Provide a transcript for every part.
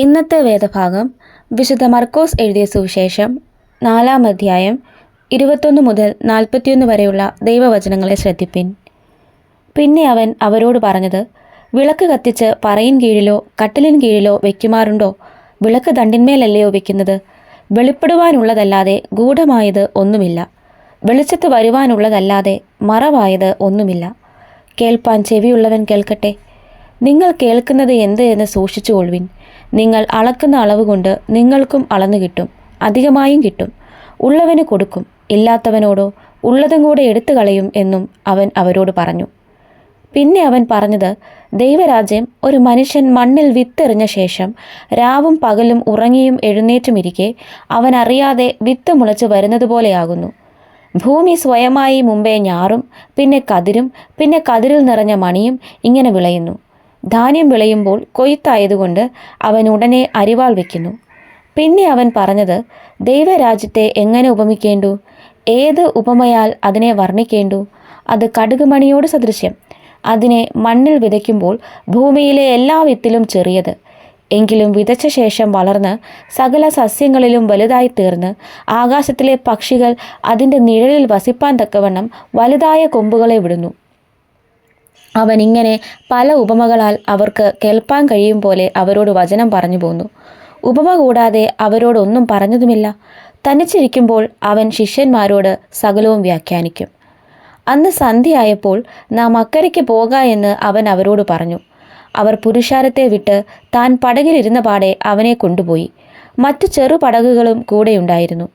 ഇന്നത്തെ വേദഭാഗം വിശുദ്ധ മർക്കോസ് എഴുതിയ സുവിശേഷം നാലാം അധ്യായം ഇരുപത്തൊന്ന് മുതൽ നാൽപ്പത്തിയൊന്ന് വരെയുള്ള ദൈവവചനങ്ങളെ ശ്രദ്ധിപ്പിൻ. പിന്നെ അവൻ അവരോട് പറഞ്ഞത് വിളക്ക് കത്തിച്ച് പറയിൻ കീഴിലോ കട്ടിലിൻ കീഴിലോ വയ്ക്കുമാറുണ്ടോ വിളക്ക് ദണ്ടിന്മേലല്ലയോ വയ്ക്കുന്നത് വെളിപ്പെടുവാനുള്ളതല്ലാതെ ഗൂഢമായത് ഒന്നുമില്ല. വെളിച്ചത്ത് വരുവാനുള്ളതല്ലാതെ മറവായത് ഒന്നുമില്ല. കേൾപ്പാൻ ചെവിയുള്ളവൻ കേൾക്കട്ടെ. നിങ്ങൾ കേൾക്കുന്നത് എന്ത് എന്ന് സൂക്ഷിച്ചുകൊള്ളുവിൻ. നിങ്ങൾ അളക്കുന്ന അളവ് കൊണ്ട് നിങ്ങൾക്കും അളന്നു കിട്ടും അധികമായും കിട്ടും. ഉള്ളവന് കൊടുക്കും ഇല്ലാത്തവനോടോ ഉള്ളതും കൂടെ എടുത്തു കളയും എന്നും അവൻ അവരോട് പറഞ്ഞു. പിന്നെ അവൻ പറഞ്ഞത് ദൈവരാജ്യം ഒരു മനുഷ്യൻ മണ്ണിൽ വിത്തെറിഞ്ഞ ശേഷം രാവും പകലും ഉറങ്ങിയും എഴുന്നേറ്റുമിരിക്കെ അവൻ അറിയാതെ വിത്ത് മുളച്ച് വരുന്നതുപോലെയാകുന്നു ഭൂമി സ്വയമായി മുമ്പേ ഞാറും പിന്നെ കതിരും പിന്നെ കതിരിൽ നിറഞ്ഞ മണിയും ഇങ്ങനെ വിളയുന്നു. ധാന്യം വിളയുമ്പോൾ കൊയ്ത്തായതുകൊണ്ട് അവൻ ഉടനെ അരിവാൾ വയ്ക്കുന്നു പിന്നെ അവൻ പറഞ്ഞത് ദൈവരാജ്യത്തെ എങ്ങനെ ഉപമിക്കേണ്ടു? ഏത് ഉപമയാൽ അതിനെ വർണിക്കേണ്ടു? അത് കടുകുമണിയോട് സദൃശ്യം. അതിനെ മണ്ണിൽ വിതയ്ക്കുമ്പോൾ ഭൂമിയിലെ എല്ലാ വിത്തിലും ചെറിയത്. എങ്കിലും വിതച്ച ശേഷം വളർന്ന് സകല സസ്യങ്ങളിലും വലുതായി തീർന്ന് ആകാശത്തിലെ പക്ഷികൾ അതിന്റെ നിഴലിൽ വസിപ്പാൻ തക്കവണ്ണം വലുതായ കൊമ്പുകളെ വിടുന്നു. അവൻ ഇങ്ങനെ പല ഉപമകളാൽ അവർക്ക് കേൾപ്പാൻ കഴിയും പോലെ അവരോട് വചനം പറഞ്ഞു പോന്നു. ഉപമ കൂടാതെ അവരോടൊന്നും പറഞ്ഞതുമില്ല. തനിച്ചിരിക്കുമ്പോൾ അവൻ ശിഷ്യന്മാരോട് സകലവും വ്യാഖ്യാനിക്കും. അന്ന് സന്ധ്യയായപ്പോൾ നാം അക്കരയ്ക്ക് പോക എന്ന് അവൻ അവരോട് പറഞ്ഞു. അവർ പുരുഷാരത്തെ വിട്ട് താൻ പടകിലിരുന്ന പാടെ അവനെ കൊണ്ടുപോയി. മറ്റു ചെറു പടകുകളും കൂടെയുണ്ടായിരുന്നു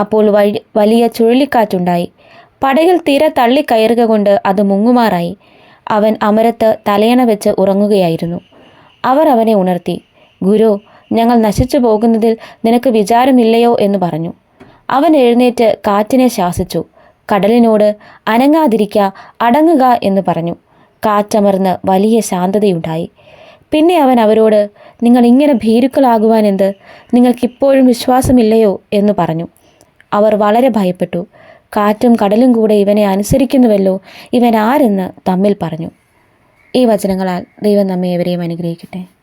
അപ്പോൾ വലിയ ചുഴലിക്കാറ്റുണ്ടായി. പടകിൽ തീരെ തള്ളിക്കയറുക കൊണ്ട് അത് മുങ്ങുമാറായി. അവൻ അമരത്ത് തലയണ വെച്ച് ഉറങ്ങുകയായിരുന്നു. അവർ അവനെ ഉണർത്തി ഗുരു ഞങ്ങൾ നശിച്ചു പോകുന്നതിൽ നിനക്ക് വിചാരമില്ലയോ എന്ന് പറഞ്ഞു. അവൻ എഴുന്നേറ്റ് കാറ്റിനെ ശാസിച്ചു. കടലിനോട് അനങ്ങാതിരിക്ക അടങ്ങുക എന്ന് പറഞ്ഞു. കാറ്റമർന്ന് വലിയ ശാന്തതയുണ്ടായി. പിന്നെ അവൻ അവരോട് നിങ്ങൾ ഇങ്ങനെ ഭീരുക്കളാകുവാൻ എന്ത്? നിങ്ങൾക്കിപ്പോഴും വിശ്വാസമില്ലയോ? എന്ന് പറഞ്ഞു. അവർ വളരെ ഭയപ്പെട്ടു. കാറ്റും കടലും കൂടെ ഇവനെ അനുസരിക്കുന്നുവല്ലോ. ഇവൻ ആരെന്ന് തമ്മിൽ പറഞ്ഞു. ഈ വചനങ്ങളാൽ ദൈവം നമ്മെ ഏവരെയും അനുഗ്രഹിക്കട്ടെ.